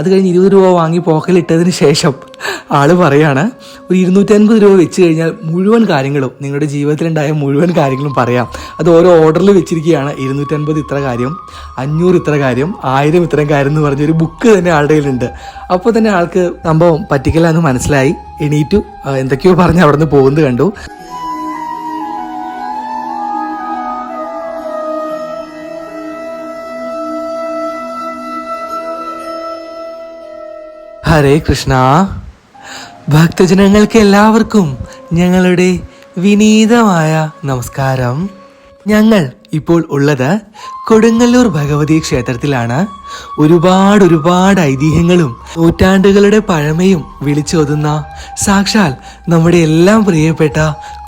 അത് കഴിഞ്ഞ് ഇരുപത് രൂപ വാങ്ങി പോക്കലിട്ടതിന് ശേഷം ആൾ പറയാണ് ഒരു ഇരുന്നൂറ്റൻപത് രൂപ വെച്ച് കഴിഞ്ഞാൽ മുഴുവൻ കാര്യങ്ങളും നിങ്ങളുടെ ജീവിതത്തിലുണ്ടായ മുഴുവൻ കാര്യങ്ങളും പറയാം. അത് ഓരോ ഓർഡറിൽ വെച്ചിരിക്കുകയാണ് ഇരുന്നൂറ്റൻപത് ഇത്ര കാര്യം അഞ്ഞൂറ് ഇത്ര കാര്യം ആയിരം ഇത്ര കാര്യം എന്ന് പറഞ്ഞൊരു ബുക്ക് തന്നെ ആളുടെ കയ്യിലുണ്ട്. അപ്പോൾ തന്നെ ആൾക്ക് സംഭവം പറ്റിക്കല എന്ന് മനസ്സിലായി. എണീറ്റു. എന്തൊക്കെയോ പറഞ്ഞ് അവിടെ നിന്ന് പോകുന്നത് കണ്ടു. ഹരേ കൃഷ്ണ. ഭക്തജനങ്ങൾക്ക് എല്ലാവർക്കും ഞങ്ങളുടെ വിനീതമായ നമസ്കാരം. ഞങ്ങൾ ഇപ്പോൾ ഉള്ളത് കൊടുങ്ങല്ലൂർ ഭഗവതി ക്ഷേത്രത്തിലാണ്. ഒരുപാട് ഒരുപാട് ഐതിഹ്യങ്ങളും നൂറ്റാണ്ടുകളുടെ പഴമയും വിളിച്ചോതുന്ന സാക്ഷാൽ നമ്മുടെ എല്ലാം പ്രിയപ്പെട്ട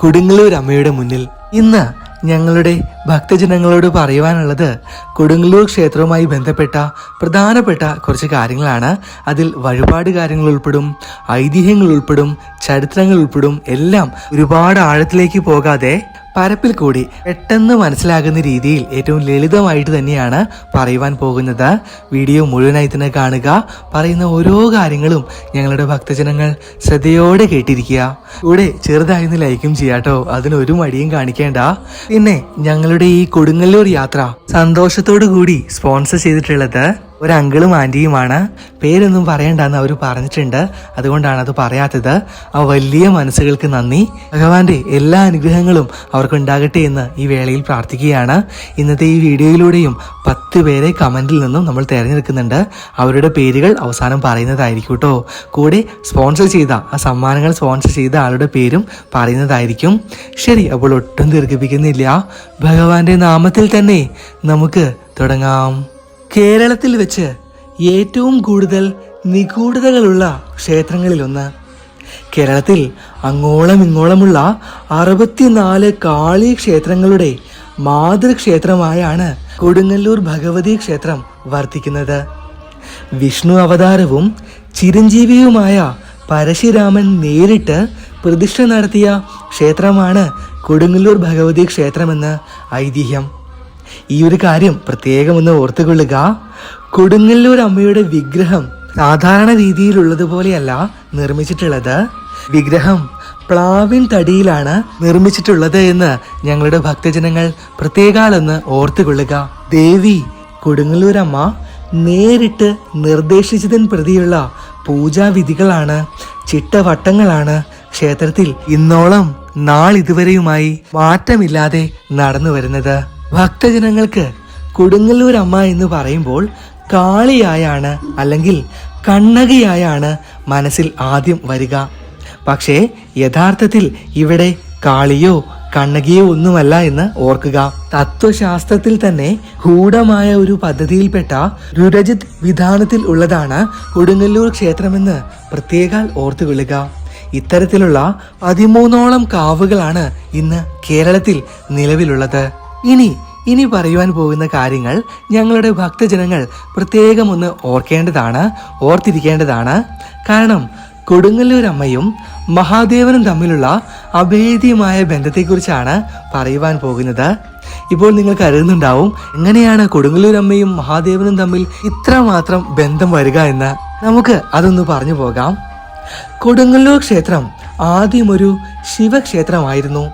കൊടുങ്ങല്ലൂർ അമ്മയുടെ മുന്നിൽ. ഇന്ന് ഞങ്ങളുടെ ഭക്തജനങ്ങളോട് പറയുവാനുള്ളത് കൊടുങ്ങല്ലൂർ ക്ഷേത്രവുമായി ബന്ധപ്പെട്ട പ്രധാനപ്പെട്ട കുറച്ച് കാര്യങ്ങളാണ്. അതിൽ വഴിപാട് കാര്യങ്ങൾ ഉൾപ്പെടും ഐതിഹ്യങ്ങൾ ഉൾപ്പെടും ചരിത്രങ്ങൾ ഉൾപ്പെടും എല്ലാം ഒരുപാട് ആഴത്തിലേക്ക് പോകാതെ പരപ്പിൽ കൂടി പെട്ടെന്ന് മനസ്സിലാകുന്ന രീതിയിൽ ഏറ്റവും ലളിതമായിട്ട് തന്നെയാണ് പറയുവാൻ പോകുന്നത്. വീഡിയോ മുഴുവനായി തന്നെ കാണുക. പറയുന്ന ഓരോ കാര്യങ്ങളും ഞങ്ങളുടെ ഭക്തജനങ്ങൾ ശ്രദ്ധയോടെ കേട്ടിരിക്കുക. കൂടെ ചെറുതായിരുന്നു ലൈക്കും ചെയ്യാട്ടോ അതിനൊരു മടിയും കാണിക്കേണ്ട. പിന്നെ ഞങ്ങളുടെ ഈ കൊടുങ്ങല്ലൂർ യാത്ര സന്തോഷത്തോടു കൂടി സ്പോൺസർ ചെയ്തിട്ടുള്ളത് ഒരു അങ്കിളും ആന്റിയുമാണ് പേരൊന്നും പറയണ്ടെന്ന് അവർ പറഞ്ഞിട്ടുണ്ട്. അതുകൊണ്ടാണ് അത് പറയാത്തത്. ആ വലിയ മനസ്സുകൾക്ക് നന്ദി. ഭഗവാന്റെ എല്ലാ അനുഗ്രഹങ്ങളും അവർക്കുണ്ടാകട്ടെ എന്ന് ഈ വേളയിൽ പ്രാർത്ഥിക്കുകയാണ്. ഇന്നത്തെ ഈ വീഡിയോയിലൂടെയും പത്ത് പേരെ കമന്റിൽ നിന്നും നമ്മൾ തിരഞ്ഞെടുക്കുന്നുണ്ട്. അവരുടെ പേരുകൾ അവസാനം പറയുന്നതായിരിക്കും കേട്ടോ. കൂടെ സ്പോൺസർ ചെയ്ത ആ സമ്മാനങ്ങൾ സ്പോൺസർ ചെയ്ത ആളുടെ പേരും പറയുന്നതായിരിക്കും. ശരി അപ്പോൾ ഒട്ടും ദീർഘിപ്പിക്കുന്നില്ല. ഭഗവാന്റെ നാമത്തിൽ തന്നെ നമുക്ക് തുടങ്ങാം. കേരളത്തിൽ വെച്ച് ഏറ്റവും കൂടുതൽ നിഗൂഢതകളുള്ള ക്ഷേത്രങ്ങളിലൊന്ന്. കേരളത്തിൽ അങ്ങോളം ഇങ്ങോളമുള്ള അറുപത്തിനാല് കാളി ക്ഷേത്രങ്ങളുടെ മാതൃക്ഷേത്രമായാണ് കൊടുങ്ങല്ലൂർ ഭഗവതി ക്ഷേത്രം വർത്തിക്കുന്നത്. വിഷ്ണു അവതാരവും ചിരഞ്ജീവിയുമായ പരശുരാമൻ നേരിട്ട് പ്രതിഷ്ഠ നടത്തിയ ക്ഷേത്രമാണ് കൊടുങ്ങല്ലൂർ ഭഗവതി ക്ഷേത്രമെന്ന് ഐതിഹ്യം. ഈ ഒരു കാര്യം പ്രത്യേകം ഒന്ന് ഓർത്തുകൊള്ളുക. കൊടുങ്ങല്ലൂർ അമ്മയുടെ വിഗ്രഹം സാധാരണ രീതിയിലുള്ളതുപോലെയല്ല നിർമ്മിച്ചിട്ടുള്ളത്. വിഗ്രഹം പ്ലാവിൻ തടിയിലാണ് നിർമ്മിച്ചിട്ടുള്ളത് എന്ന് ഞങ്ങളുടെ ഭക്തജനങ്ങൾ പ്രത്യേകാലൊന്ന് ഓർത്തുകൊള്ളുക. ദേവി കൊടുങ്ങല്ലൂരമ്മ നേരിട്ട് നിർദ്ദേശിച്ചതിൻ പ്രതിയുള്ള പൂജാവിധികളാണ് ചിട്ടവട്ടങ്ങളാണ് ക്ഷേത്രത്തിൽ ഇന്നോളം നാളിതുവരെയുമായി മാറ്റമില്ലാതെ നടന്നു വരുന്നത് ഭക്തജനങ്ങൾക്ക് കൊടുങ്ങല്ലൂർ അമ്മ എന്ന് പറയുമ്പോൾ കാളിയായാണ് അല്ലെങ്കിൽ കണ്ണകയായാണ് മനസ്സിൽ ആദ്യം വരിക. പക്ഷേ യഥാർത്ഥത്തിൽ ഇവിടെ കാളിയോ കണ്ണകിയോ ഒന്നുമല്ല എന്ന് ഓർക്കുക. തത്വശാസ്ത്രത്തിൽ തന്നെ ഗൂഢമായ ഒരു പദ്ധതിയിൽപ്പെട്ട രുരജിത് വിധാനത്തിൽ ഉള്ളതാണ് കൊടുങ്ങല്ലൂർ ക്ഷേത്രമെന്ന് പ്രത്യേകാൽ ഓർത്തുകൊള്ളുക ഇത്തരത്തിലുള്ള പതിമൂന്നോളം കാവുകളാണ് ഇന്ന് കേരളത്തിൽ നിലവിലുള്ളത്. ഇനി ഇനി പറയുവാൻ പോകുന്ന കാര്യങ്ങൾ ഞങ്ങളുടെ ഭക്തജനങ്ങൾ പ്രത്യേകം ഒന്ന് ഓർക്കേണ്ടതാണ് ഓർത്തിരിക്കേണ്ടതാണ്. കാരണം കൊടുങ്ങല്ലൂർ അമ്മയും മഹാദേവനും തമ്മിലുള്ള അഭേദ്യമായ ബന്ധത്തെക്കുറിച്ചാണ് പറയുവാൻ പോകുന്നത്. ഇപ്പോൾ നിങ്ങൾ കരുതുന്നുണ്ടാവും എങ്ങനെയാണ് കൊടുങ്ങല്ലൂർ അമ്മയും മഹാദേവനും തമ്മിൽ ഇത്രമാത്രം ബന്ധം വരിക എന്ന്? നമുക്ക് അതൊന്ന് പറഞ്ഞു പോകാം. കൊടുങ്ങല്ലൂർ ക്ഷേത്രം ആദ്യം ഒരു ശിവക്ഷേത്രമായിരുന്നു.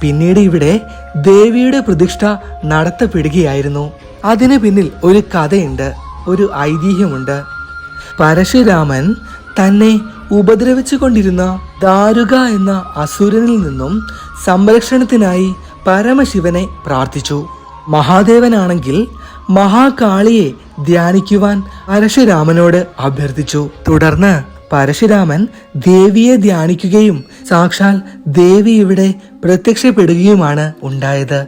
പിന്നീട് ഇവിടെ ദേവിയുടെ പ്രതിഷ്ഠ നടത്തപ്പെടുകയായിരുന്നു. അതിന് പിന്നിൽ ഒരു കഥയുണ്ട് ഒരു ഐതിഹ്യമുണ്ട്. പരശുരാമൻ തന്നെ ഉപദ്രവിച്ചു കൊണ്ടിരുന്ന ദാരുക എന്ന അസുരനിൽ നിന്നും സംരക്ഷണത്തിനായി പരമശിവനെ പ്രാർത്ഥിച്ചു. മഹാദേവനാണെങ്കിൽ മഹാകാളിയെ ധ്യാനിക്കുവാൻ പരശുരാമനോട് അഭ്യർത്ഥിച്ചു. തുടർന്ന് പരശുരാമൻ ദേവിയെ ധ്യാനിക്കുകയും സാക്ഷാൽ ദേവി ഇവിടെ പ്രത്യക്ഷപ്പെടുകയുമാണ് ഉണ്ടായത്.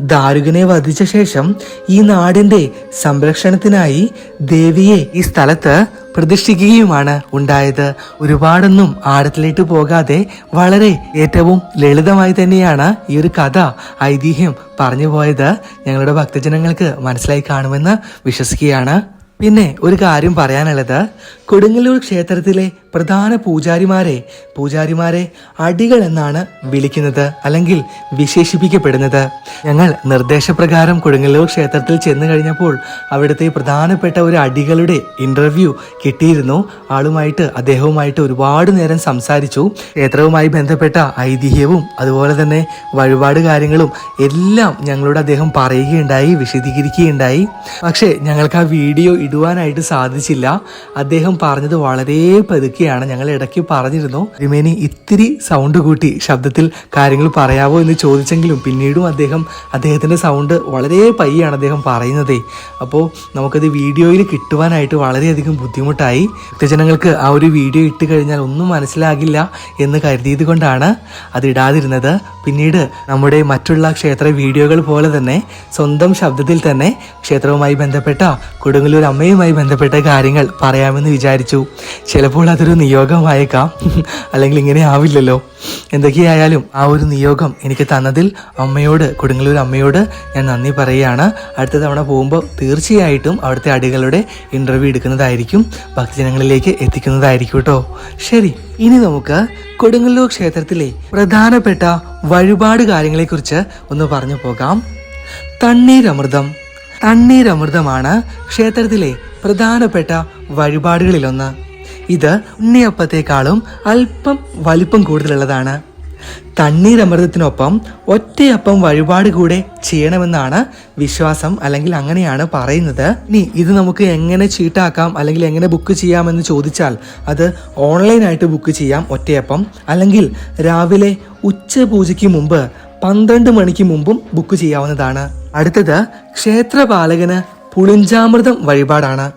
ദാരുകനെ വധിച്ച ശേഷം ഈ നാടിന്റെ സംരക്ഷണത്തിനായി ദേവിയെ ഈ സ്ഥലത്ത് പ്രതിഷ്ഠിക്കുകയുമാണ് ഉണ്ടായത്. ഒരുപാടൊന്നും ആഴത്തിലേക്ക് പോകാതെ വളരെ ഏറ്റവും ലളിതമായി തന്നെയാണ് ഈ ഒരു കഥ ഐതിഹ്യം പറഞ്ഞു പോയത്. ഞങ്ങളുടെ ഭക്തജനങ്ങൾക്ക് മനസ്സിലായി കാണുമെന്ന് വിശ്വസിക്കുകയാണ്. പിന്നെ ഒരു കാര്യം പറയാനുള്ളത്. കൊടുങ്ങല്ലൂർ ക്ഷേത്രത്തിലെ പ്രധാന പൂജാരിമാരെ പൂജാരിമാരെ അടികൾ എന്നാണ് വിളിക്കുന്നത് അല്ലെങ്കിൽ വിശേഷിപ്പിക്കപ്പെടുന്നത്. ഞങ്ങൾ നിർദ്ദേശപ്രകാരം കൊടുങ്ങല്ലൂർ ക്ഷേത്രത്തിൽ ചെന്നു കഴിഞ്ഞപ്പോൾ അവിടുത്തെ പ്രധാനപ്പെട്ട ഒരു അടികളുടെ ഇന്റർവ്യൂ കിട്ടിയിരുന്നു. ആളുമായിട്ട് അദ്ദേഹവുമായിട്ട് ഒരുപാട് നേരം സംസാരിച്ചു. ക്ഷേത്രവുമായി ബന്ധപ്പെട്ട ഐതിഹ്യവും അതുപോലെ തന്നെ വഴിപാട് കാര്യങ്ങളും എല്ലാം ഞങ്ങളോട് അദ്ദേഹം പറയുകയുണ്ടായി വിശദീകരിക്കുകയുണ്ടായി. പക്ഷേ ഞങ്ങൾക്ക് ആ വീഡിയോ ഇടുവാനായിട്ട് സാധിച്ചില്ല. അദ്ദേഹം പറഞ്ഞത് വളരെ പതുക്കെയാണ്. ഞങ്ങൾ ഇടയ്ക്ക് പറഞ്ഞിരുന്നു റിമേനി ഇത്തിരി സൗണ്ട് കൂട്ടി ശബ്ദത്തിൽ കാര്യങ്ങൾ പറയാവോ എന്ന് ചോദിച്ചെങ്കിലും പിന്നീടും അദ്ദേഹം അദ്ദേഹത്തിന്റെ സൗണ്ട് വളരെ പയ്യാണ് അദ്ദേഹം പറയുന്നതേ. അപ്പോൾ നമുക്കത് വീഡിയോയിൽ കിട്ടുവാനായിട്ട് വളരെയധികം ബുദ്ധിമുട്ടായി. ഭക്തജനങ്ങൾക്ക് ആ ഒരു വീഡിയോ ഇട്ട് കഴിഞ്ഞാൽ ഒന്നും മനസ്സിലാകില്ല എന്ന് കരുതിയത് കൊണ്ടാണ് അത് ഇടാതിരുന്നത്. പിന്നീട് നമ്മുടെ മറ്റുള്ള ക്ഷേത്ര വീഡിയോകൾ പോലെ തന്നെ സ്വന്തം ശബ്ദത്തിൽ തന്നെ ക്ഷേത്രവുമായി ബന്ധപ്പെട്ട കൊടുങ്ങല്ലൂർ അമ്മയുമായി ബന്ധപ്പെട്ട കാര്യങ്ങൾ പറയാമെന്ന് വിചാരിച്ചു. ചിലപ്പോൾ അതൊരു നിയോഗമായേക്കാം. അല്ലെങ്കിൽ ഇങ്ങനെ ആവില്ലല്ലോ. എന്തൊക്കെയായാലും ആ ഒരു നിയോഗം എനിക്ക് തന്നതിൽ അമ്മയോട് കൊടുങ്ങല്ലൂർ അമ്മയോട് ഞാൻ നന്ദി പറയുകയാണ്. അടുത്ത തവണ പോകുമ്പോൾ തീർച്ചയായിട്ടും അവിടുത്തെ അടികളുടെ ഇന്റർവ്യൂ എടുക്കുന്നതായിരിക്കും. ഭക്തജനങ്ങളിലേക്ക് എത്തിക്കുന്നതായിരിക്കും കേട്ടോ. ശരി ഇനി നമുക്ക് കൊടുങ്ങല്ലൂർ ക്ഷേത്രത്തിലെ പ്രധാനപ്പെട്ട വഴിപാട് കാര്യങ്ങളെക്കുറിച്ച് ഒന്ന് പറഞ്ഞു പോകാം. തണ്ണീരമൃതം. തണ്ണീരമൃതമാണ് ക്ഷേത്രത്തിലെ പ്രധാനപ്പെട്ട വഴിപാടുകളിലൊന്ന്. ഇത് ഉണ്ണിയപ്പത്തേക്കാളും അല്പം വലിപ്പം കൂടുതലുള്ളതാണ്. തണ്ണീരമൃതത്തിനൊപ്പം ഒറ്റയപ്പം വഴിപാട് കൂടെ ചെയ്യണമെന്നാണ് വിശ്വാസം അല്ലെങ്കിൽ അങ്ങനെയാണ് പറയുന്നത്. ഇനി ഇത് നമുക്ക് എങ്ങനെ ചീട്ടാക്കാം അല്ലെങ്കിൽ എങ്ങനെ ബുക്ക് ചെയ്യാമെന്ന് ചോദിച്ചാൽ അത് ഓൺലൈനായിട്ട് ബുക്ക് ചെയ്യാം ഒറ്റയപ്പം. അല്ലെങ്കിൽ രാവിലെ ഉച്ചപൂജയ്ക്ക് മുമ്പ് പന്ത്രണ്ട് മണിക്ക് മുമ്പും ബുക്ക് ചെയ്യാവുന്നതാണ്. അടുത്തത് ക്ഷേത്രപാലകന് പുളിഞ്ചാമൃതം വഴിപാടാണ്.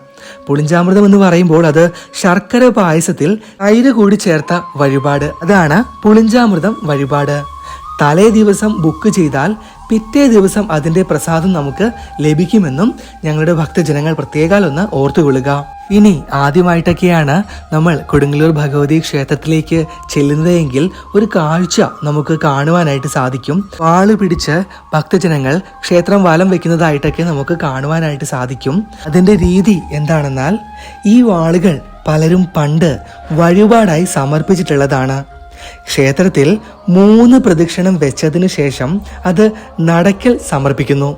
പുളിഞ്ചാമൃതം എന്ന് പറയുമ്പോൾ അത് ശർക്കര പായസത്തിൽ തൈര് കൂടി ചേർത്ത വഴിപാട്. അതാണ് പുളിഞ്ചാമൃതം വഴിപാട്. തലേ ദിവസം ബുക്ക് ചെയ്താൽ പിറ്റേ ദിവസം അതിന്റെ പ്രസാദം നമുക്ക് ലഭിക്കുമെന്നും ഞങ്ങളുടെ ഭക്തജനങ്ങൾ പ്രത്യേകാൽ ഒന്ന് ഓർത്തുകൊള്ളുക ഇനി ആദ്യമായിട്ടൊക്കെയാണ് നമ്മൾ കൊടുങ്ങല്ലൂർ ഭഗവതി ക്ഷേത്രത്തിലേക്ക് ചെല്ലുന്നതെങ്കിൽ ഒരു കാഴ്ച നമുക്ക് കാണുവാനായിട്ട് സാധിക്കും. വാൾ പിടിച്ച് ഭക്തജനങ്ങൾ ക്ഷേത്രം വാലം വെക്കുന്നതായിട്ടൊക്കെ നമുക്ക് കാണുവാനായിട്ട് സാധിക്കും. അതിന്റെ രീതി എന്താണെന്നാൽ ഈ വാളുകൾ പലരും പണ്ട് വഴിപാടായി സമർപ്പിച്ചിട്ടുള്ളതാണ്. ക്ഷേത്രത്തിൽ മൂന്ന് പ്രദക്ഷിണം വെച്ചതിനു ശേഷം അത് നടക്കൽ സമർപ്പിക്കുന്നു.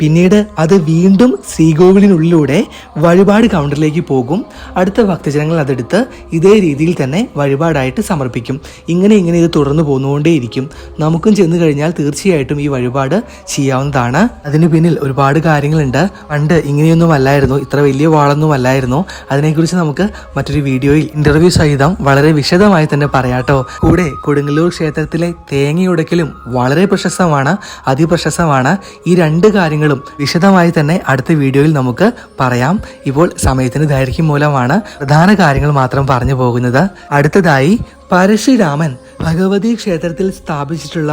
പിന്നീട് അത് വീണ്ടും ശ്രീകോവിലിനുള്ളിലൂടെ വഴിപാട് കൗണ്ടറിലേക്ക് പോകും. അടുത്ത ഭക്തജനങ്ങൾ അതെടുത്ത് ഇതേ രീതിയിൽ തന്നെ വഴിപാടായിട്ട് സമർപ്പിക്കും. ഇങ്ങനെ ഇങ്ങനെ ഇത് തുടർന്ന് പോന്നുകൊണ്ടേയിരിക്കും. നമുക്കും ചെന്ന് കഴിഞ്ഞാൽ തീർച്ചയായിട്ടും ഈ വഴിപാട് ചെയ്യാവുന്നതാണ്. അതിന് പിന്നിൽ ഒരുപാട് കാര്യങ്ങളുണ്ട്. പണ്ട് ഇങ്ങനെയൊന്നും അല്ലായിരുന്നു. ഇത്ര വലിയ വാളൊന്നും അല്ലായിരുന്നു. അതിനെക്കുറിച്ച് നമുക്ക് മറ്റൊരു വീഡിയോയിൽ ഇന്റർവ്യൂ സഹിതം വളരെ വിശദമായി തന്നെ പറയാട്ടോ. കൂടെ കൊടുങ്ങല്ലൂർ ക്ഷേത്രത്തിലെ തേങ്ങയുടക്കലും വളരെ പ്രശസ്തമാണ് അതിപ്രശസ്തമാണ് ഈ രണ്ട് കാര്യങ്ങളും വിശദമായി തന്നെ അടുത്ത വീഡിയോയിൽ നമുക്ക് പറയാം. ഇപ്പോൾ സമയത്തിന് ദൈർഘ്യം മൂലമാണ് പ്രധാന കാര്യങ്ങൾ മാത്രം പറഞ്ഞു പോകുന്നത്. അടുത്തതായി പരശുരാമൻ ഭഗവതി ക്ഷേത്രത്തിൽ സ്ഥാപിച്ചിട്ടുള്ള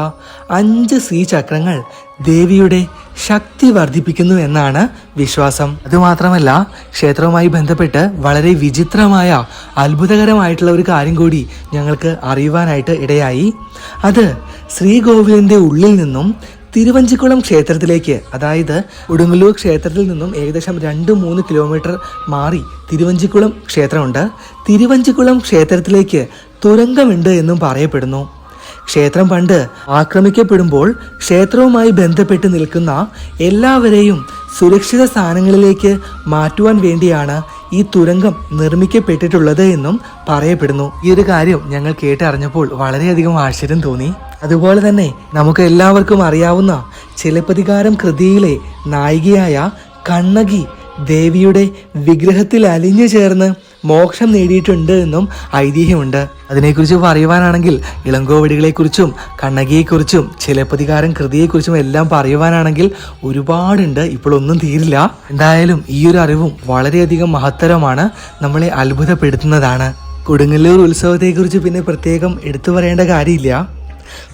അഞ്ച് ശ്രീചക്രങ്ങൾ ദേവിയുടെ ശക്തി വർദ്ധിപ്പിക്കുന്നു എന്നാണ് വിശ്വാസം. അതുമാത്രമല്ല ക്ഷേത്രവുമായി ബന്ധപ്പെട്ട് വളരെ വിചിത്രമായ അത്ഭുതകരമായിട്ടുള്ള ഒരു കാര്യം കൂടി ഞങ്ങൾക്ക് അറിയുവാനായിട്ട് ഇടയായി. അത് ശ്രീകോവിലിന്റെ ഉള്ളിൽ നിന്നും തിരുവഞ്ചിക്കുളം ക്ഷേത്രത്തിലേക്ക് അതായത് ഉടുങ്ങലൂർ ക്ഷേത്രത്തിൽ നിന്നും ഏകദേശം രണ്ട് മൂന്ന് കിലോമീറ്റർ മാറി തിരുവഞ്ചിക്കുളം ക്ഷേത്രമുണ്ട്. തിരുവഞ്ചിക്കുളം ക്ഷേത്രത്തിലേക്ക് തുരങ്കമുണ്ട് എന്നും പറയപ്പെടുന്നു. ക്ഷേത്രം പണ്ട് ആക്രമിക്കപ്പെടുമ്പോൾ ക്ഷേത്രവുമായി ബന്ധപ്പെട്ട് നിൽക്കുന്ന എല്ലാവരെയും സുരക്ഷിത സ്ഥാനങ്ങളിലേക്ക് മാറ്റുവാൻ വേണ്ടിയാണ് ഈ തുരങ്കം നിർമ്മിക്കപ്പെട്ടിട്ടുള്ളത് എന്നും പറയപ്പെടുന്നു. ഈ ഒരു കാര്യം ഞങ്ങൾ കേട്ടറിഞ്ഞപ്പോൾ വളരെയധികം ആശ്ചര്യം തോന്നി. അതുപോലെ തന്നെ നമുക്ക് എല്ലാവർക്കും അറിയാവുന്ന ചിലപ്പതികാരം കൃതിയിലെ നായികയായ കണ്ണകി ദേവിയുടെ വിഗ്രഹത്തിൽ അലിഞ്ഞു ചേർന്ന് മോക്ഷം നേടിയിട്ടുണ്ട് എന്നും ഐതിഹ്യമുണ്ട്. അതിനെക്കുറിച്ച് പറയുവാനാണെങ്കിൽ ഇളങ്കോവടികളെക്കുറിച്ചും കണ്ണകിയെക്കുറിച്ചും ചിലപ്പതികാരം കൃതിയെക്കുറിച്ചും എല്ലാം പറയുവാനാണെങ്കിൽ ഒരുപാടുണ്ട്. ഇപ്പോഴൊന്നും തീരില്ല. എന്തായാലും ഈ ഒരു അറിവും വളരെയധികം മഹത്തരമാണ്. നമ്മളെ അത്ഭുതപ്പെടുത്തുന്നതാണ്. കൊടുങ്ങല്ലൂർ ഉത്സവത്തെക്കുറിച്ച് പിന്നെ പ്രത്യേകം എടുത്തു പറയേണ്ട കാര്യമില്ല.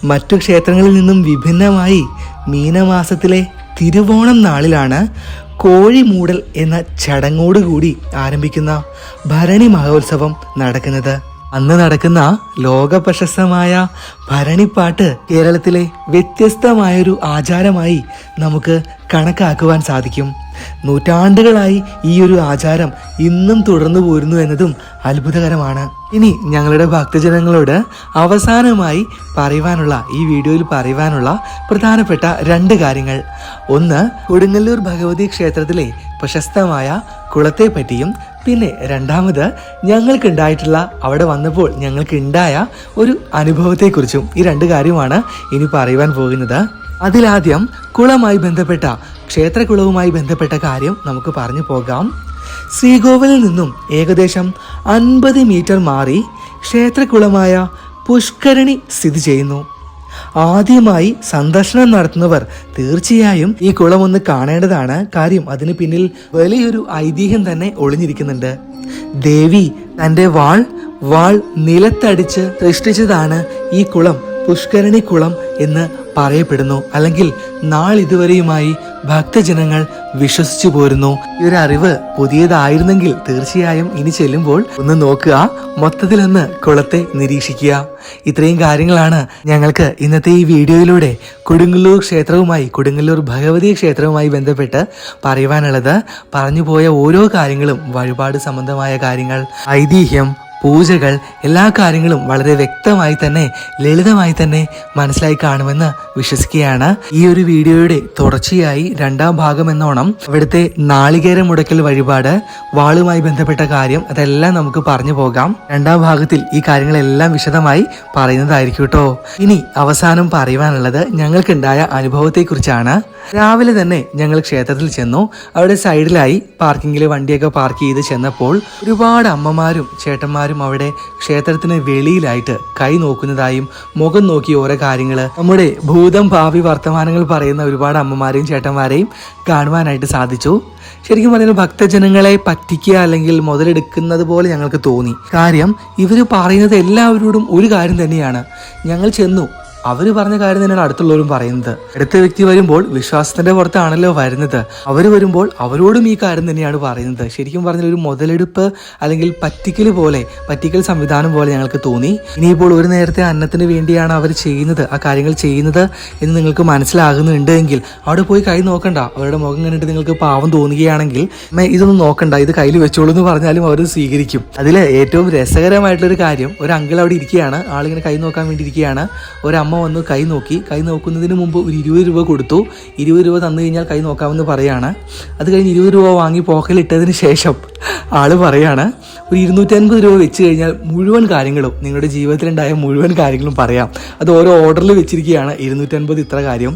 മറ്റു ക്ഷേത്രങ്ങളിൽ നിന്നും വിഭിന്നമായി മീനമാസത്തിലെ തിരുവോണം നാളിലാണ് കോഴി മൂടൽ എന്ന ചടങ്ങോടുകൂടി ആരംഭിക്കുന്ന ഭരണി മഹോത്സവം നടക്കുന്നത്. അന്ന് നടക്കുന്ന ലോക പ്രശസ്തമായ ഭരണിപ്പാട്ട് കേരളത്തിലെ വ്യത്യസ്തമായൊരു ആചാരമായി നമുക്ക് കണക്കാക്കുവാൻ സാധിക്കും. നൂറ്റാണ്ടുകളായി ഈ ഒരു ആചാരം ഇന്നും തുടർന്നു പോരുന്നു എന്നതും അത്ഭുതകരമാണ്. ഇനി ഞങ്ങളുടെ ഭക്തജനങ്ങളോട് അവസാനമായി പറയുവാനുള്ള ഈ വീഡിയോയിൽ പറയുവാനുള്ള പ്രധാനപ്പെട്ട രണ്ട് കാര്യങ്ങൾ. ഒന്ന് കൊടുങ്ങല്ലൂർ ഭഗവതി ക്ഷേത്രത്തിലെ പ്രശസ്തമായ കുളത്തെ പറ്റിയും പിന്നെ രണ്ടാമത് ഞങ്ങൾക്കുണ്ടായിട്ടുള്ള അവിടെ വന്നപ്പോൾ ഞങ്ങൾക്കുണ്ടായ ഒരു അനുഭവത്തെക്കുറിച്ചും ഈ രണ്ട് കാര്യമാണ് ഇനി പറയുവാൻ പോകുന്നത്. അതിലാദ്യം കുളമായി ബന്ധപ്പെട്ട ക്ഷേത്രകുളവുമായി ബന്ധപ്പെട്ട കാര്യം നമുക്ക് പറഞ്ഞു പോകാം. ശ്രീകോവിലിൽ നിന്നും ഏകദേശം അൻപത് മീറ്റർ മാറി ക്ഷേത്രകുളമായ പുഷ്കരണി സ്ഥിതി ചെയ്യുന്നു. ആദ്യമായി സന്ദർശനം നടത്തുന്നവർ തീർച്ചയായും ഈ കുളം ഒന്ന് കാണേണ്ടതാണ്. കാര്യം അതിന് പിന്നിൽ വലിയൊരു ഐതിഹ്യം തന്നെ ഒളിഞ്ഞിരിക്കുന്നുണ്ട്. ദേവി തന്റെ വാൾ വാൾ നിലത്തടിച്ച് സൃഷ്ടിച്ചതാണ് ഈ കുളം പുഷ്കരണി കുളം എന്ന് പറയപ്പെടുന്നു. അല്ലെങ്കിൽ നാളിതുവരെയുമായി ഭക്തജനങ്ങൾ വിശ്വസിച്ചു പോരുന്നു. ഈ ഒരു അറിവ് പുതിയതായിരുന്നെങ്കിൽ തീർച്ചയായും ഇനി ചെല്ലുമ്പോൾ ഒന്ന് നോക്കുക. മൊത്തത്തിലൊന്ന് കുളത്തെ നിരീക്ഷിക്കുക. ഇത്രയും കാര്യങ്ങളാണ് ഞങ്ങൾക്ക് ഇന്നത്തെ ഈ വീഡിയോയിലൂടെ കൊടുങ്ങല്ലൂർ ക്ഷേത്രവുമായി കൊടുങ്ങല്ലൂർ ഭഗവതി ക്ഷേത്രവുമായി ബന്ധപ്പെട്ട് പറയുവാനുള്ളത്. പറഞ്ഞുപോയ ഓരോ കാര്യങ്ങളും വഴിപാട് സംബന്ധമായ കാര്യങ്ങൾ ഐതിഹ്യം പൂജകൾ എല്ലാ കാര്യങ്ങളും വളരെ വ്യക്തമായി തന്നെ ലളിതമായി തന്നെ മനസ്സിലായി കാണുമെന്ന് വിശ്വസിക്കുകയാണ്. ഈ ഒരു വീഡിയോയുടെ തുടർച്ചയായി രണ്ടാം ഭാഗം എന്നോണം ഇവിടുത്തെ നാളികേര മുടക്കൽ വഴിപാട് വാളുമായി ബന്ധപ്പെട്ട കാര്യം അതെല്ലാം നമുക്ക് പറഞ്ഞു പോകാം. രണ്ടാം ഭാഗത്തിൽ ഈ കാര്യങ്ങളെല്ലാം വിശദമായി പറയുന്നതായിരിക്കും കേട്ടോ. ഇനി അവസാനം പറയുവാനുള്ളത് ഞങ്ങൾക്കുണ്ടായ അനുഭവത്തെക്കുറിച്ചാണ്. രാവിലെ തന്നെ ഞങ്ങൾ ക്ഷേത്രത്തിൽ ചെന്നു. അവിടെ സൈഡിലായി പാർക്കിങ്ങിൽ വണ്ടിയൊക്കെ പാർക്ക് ചെയ്ത് ചെന്നപ്പോൾ ഒരുപാട് അമ്മമാരും ചേട്ടന്മാരും അവിടെ ക്ഷേത്രത്തിന് വെളിയിലായിട്ട് കൈ നോക്കുന്നതായും മുഖം നോക്കി ഓരോ കാര്യങ്ങൾ. നമ്മുടെ ഭൂതം ഭാവി വർത്തമാനങ്ങൾ പറയുന്ന ഒരുപാട് അമ്മമാരെയും ചേട്ടന്മാരെയും കാണുവാനായിട്ട് സാധിച്ചു. ശരിക്കും പറഞ്ഞാൽ ഭക്തജനങ്ങളെ പറ്റിക്കുക അല്ലെങ്കിൽ മുതലെടുക്കുന്നത് പോലെ ഞങ്ങൾക്ക് തോന്നി. കാര്യം ഇവർ പറയുന്നത് എല്ലാവരോടും ഒരു കാര്യം തന്നെയാണ്. ഞങ്ങൾ ചെന്നു അവർ പറഞ്ഞ കാര്യം തന്നെയാണ് അടുത്തുള്ളവരും പറയുന്നത്. അടുത്ത വ്യക്തി വരുമ്പോൾ വിശ്വാസത്തിന്റെ പുറത്താണല്ലോ വരുന്നത്. അവർ വരുമ്പോൾ അവരോടും ഈ കാര്യം തന്നെയാണ് പറയുന്നത്. ശരിക്കും പറഞ്ഞാൽ ഒരു മുതലെടുപ്പ് അല്ലെങ്കിൽ പറ്റിക്കൽ പോലെ പറ്റിക്കൽ സംവിധാനം പോലെ ഞങ്ങൾക്ക് തോന്നി. ഇനിയിപ്പോൾ ഒരു നേരത്തെ അന്നത്തിന് വേണ്ടിയാണ് അവർ ചെയ്യുന്നത് ആ കാര്യങ്ങൾ ചെയ്യുന്നത് എന്ന് നിങ്ങൾക്ക് മനസ്സിലാകുന്നുണ്ട് എങ്കിൽ അവിടെ പോയി കൈ നോക്കണ്ട. അവരുടെ മുഖം കണ്ടിട്ട് നിങ്ങൾക്ക് പാവം തോന്നുകയാണെങ്കിൽ "അമ്മേ, ഇതൊന്നും നോക്കണ്ട. ഇത് കയ്യിൽ വെച്ചോളൂ എന്ന് പറഞ്ഞാലും അവർ സ്വീകരിക്കും. അതിൽ ഏറ്റവും രസകരമായിട്ടുള്ളൊരു കാര്യം ഒരു അങ്കിൾ അവിടെ ഇരിക്കുകയാണ്. ആളിങ്ങനെ കൈ നോക്കാൻ വേണ്ടി ഇരിക്കുകയാണ്. ഒരമ്മ വന്ന് കൈ നോക്കി. കൈ നോക്കുന്നതിന് മുമ്പ് ഒരു ഇരുപത് രൂപ കൊടുത്തു. ഇരുപത് രൂപ തന്നു കഴിഞ്ഞാൽ കൈ നോക്കാമെന്ന് പറയാണ്. അത് കഴിഞ്ഞ് ഇരുപത് രൂപ വാങ്ങി പോക്കലിട്ടതിന് ശേഷം ആൾ പറയാണ് ഒരു ഇരുന്നൂറ്റൻപത് രൂപ വെച്ച് കഴിഞ്ഞാൽ മുഴുവൻ കാര്യങ്ങളും നിങ്ങളുടെ ജീവിതത്തിലുണ്ടായ മുഴുവൻ കാര്യങ്ങളും പറയാം. അത് ഓരോ ഓർഡറിൽ വെച്ചിരിക്കുകയാണ്. ഇരുന്നൂറ്റൻപത് ഇത്ര കാര്യം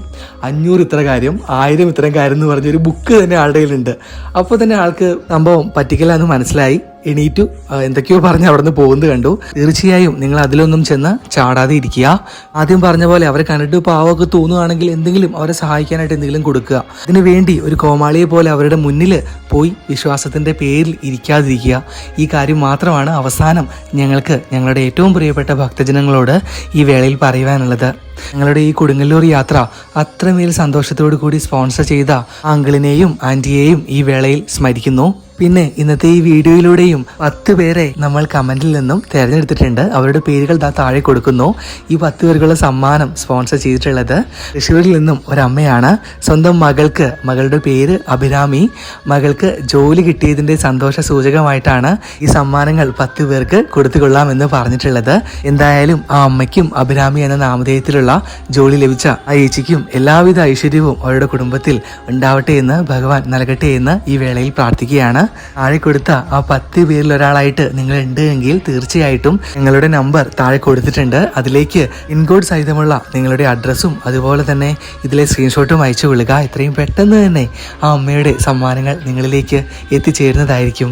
അഞ്ഞൂറ് ഇത്ര കാര്യം ആയിരം ഇത്ര കാര്യം എന്ന് പറഞ്ഞൊരു ബുക്ക് തന്നെ ആളുടെ കയ്യിലുണ്ട്. അപ്പോൾ തന്നെ ആൾക്ക് സംഭവം പറ്റിക്കലാന്ന് മനസ്സിലായി. എണീറ്റു. എന്തൊക്കെയോ പറഞ്ഞ് അവിടെ നിന്ന് പോകുന്നത് കണ്ടു. തീർച്ചയായും നിങ്ങൾ അതിലൊന്നും ചെന്ന് ചാടാതെ ഇരിക്കുക. ആദ്യം പറഞ്ഞ പോലെ അവരെ കണ്ടിട്ട് പാവമൊക്കെ തോന്നുകയാണെങ്കിൽ എന്തെങ്കിലും അവരെ സഹായിക്കാനായിട്ട് എന്തെങ്കിലും കൊടുക്കുക. അതിനു വേണ്ടി ഒരു കോമാളിയെ പോലെ അവരുടെ മുന്നിൽ പോയി വിശ്വാസത്തിന്റെ പേരിൽ ഇരിക്കാതിരിക്കുക. ഈ കാര്യം മാത്രമാണ് അവസാനം ഞങ്ങൾക്ക് ഞങ്ങളുടെ ഏറ്റവും പ്രിയപ്പെട്ട ഭക്തജനങ്ങളോട് ഈ വേളയിൽ പറയുവാനുള്ളത്. ഞങ്ങളുടെ ഈ കൊടുങ്ങല്ലൂർ യാത്ര അത്രമേൽ സന്തോഷത്തോടു കൂടി സ്പോൺസർ ചെയ്ത അങ്കിളിനെയും ആന്റിയെയും ഈ വേളയിൽ സ്മരിക്കുന്നു. പിന്നെ ഇന്നത്തെ ഈ വീഡിയോയിലൂടെയും പത്ത് പേരെ നമ്മൾ കമന്റിൽ നിന്നും തിരഞ്ഞെടുത്തിട്ടുണ്ട്. അവരുടെ പേരുകൾ ദാ താഴെ കൊടുക്കുന്നു. ഈ പത്ത് പേർക്കുള്ള സമ്മാനം സ്പോൺസർ ചെയ്തിട്ടുള്ളത് തൃശ്ശൂരിൽ നിന്നും ഒരമ്മയാണ്. സ്വന്തം മകൾക്ക് മകളുടെ പേര് അഭിരാമി. മകൾക്ക് ജോലി കിട്ടിയതിന്റെ സന്തോഷ സൂചകമായിട്ടാണ് ഈ സമ്മാനങ്ങൾ പത്ത് പേർക്ക് കൊടുത്തുകൊള്ളാമെന്ന് പറഞ്ഞിട്ടുള്ളത്. എന്തായാലും ആ അമ്മയ്ക്കും അഭിരാമി എന്ന നാമധേയത്തിലുള്ള ജോലി ലഭിച്ച ആ ഏച്ചിക്കും എല്ലാവിധ ഐശ്വര്യവും അവരുടെ കുടുംബത്തിൽ ഉണ്ടാവട്ടെ എന്ന് ഭഗവാൻ നൽകട്ടെ എന്ന് ഈ വേളയിൽ പ്രാർത്ഥിക്കുകയാണ്. താഴെ കൊടുത്ത ആ പത്ത് പേരിൽ ഒരാളായിട്ട് നിങ്ങൾ ഉണ്ട് എങ്കിൽ തീർച്ചയായിട്ടും നിങ്ങളുടെ നമ്പർ താഴെ കൊടുത്തിട്ടുണ്ട്. അതിലേക്ക് ഇൻകോഡ് സഹിതമുള്ള നിങ്ങളുടെ അഡ്രസ്സും അതുപോലെ തന്നെ ഇതിലെ സ്ക്രീൻഷോട്ടും അയച്ചു കൊള്ളുക എത്രയും പെട്ടെന്ന് തന്നെ ആ അമ്മയുടെ സമ്മാനങ്ങൾ നിങ്ങളിലേക്ക് എത്തിച്ചേരുന്നതായിരിക്കും.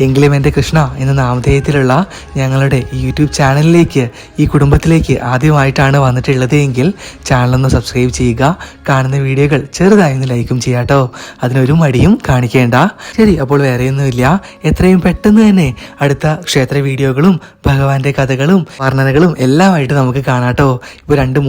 എങ്കിലും എന്റെ കൃഷ്ണ എന്ന നാമധേയത്തിലുള്ള ഞങ്ങളുടെ ഈ യൂട്യൂബ് ചാനലിലേക്ക് ഈ കുടുംബത്തിലേക്ക് ആദ്യമായിട്ടാണ് വന്നിട്ടുള്ളത് എങ്കിൽ ചാനലൊന്ന് സബ്സ്ക്രൈബ് ചെയ്യുക കാണുന്ന വീഡിയോകൾ ചെറുതായി ഒന്ന് ലൈക്കും ചെയ്യാട്ടോ അതിനൊരു മടിയും കാണിക്കേണ്ട. ശരി അപ്പോൾ വേറെയൊന്നുമില്ല. എത്രയും പെട്ടെന്ന് തന്നെ അടുത്ത ക്ഷേത്ര വീഡിയോകളും ഭഗവാന്റെ കഥകളും വർണനകളും എല്ലാമായിട്ട് നമുക്ക് കാണാട്ടോ ഇപ്പോൾ രണ്ട്